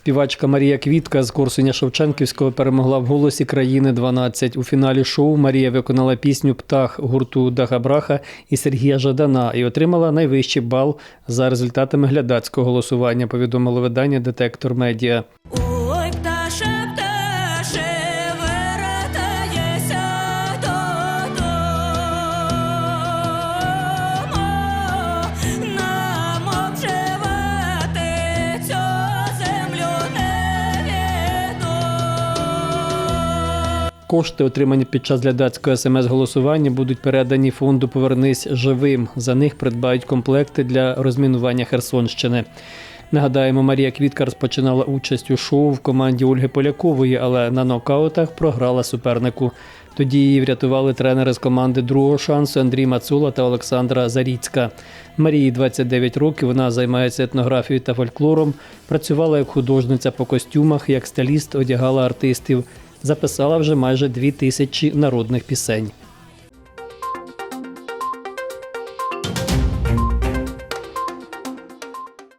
Співачка Марія Квітка з Корсуня Шевченківського перемогла в голосі країни 12. У фіналі шоу Марія виконала пісню Птах гурту Дагабраха і Сергія Жадана і отримала найвищий бал за результатами глядацького голосування. Повідомило видання Детектор Медіа. Ой, пташе, Кошти, отримані під час глядацького смс-голосування, будуть передані фонду Повернись живим. За них придбають комплекти для розмінування Херсонщини. Нагадаємо, Марія Квітка розпочинала участь у шоу в команді Ольги Полякової, але на нокаутах програла супернику. Тоді її врятували тренери з команди другого шансу Андрій Мацула та Олександра Заріцька. Марії 29 років. Вона займається етнографією та фольклором. Працювала як художниця по костюмах, як стиліст одягала артистів. Записала вже майже дві тисячі народних пісень.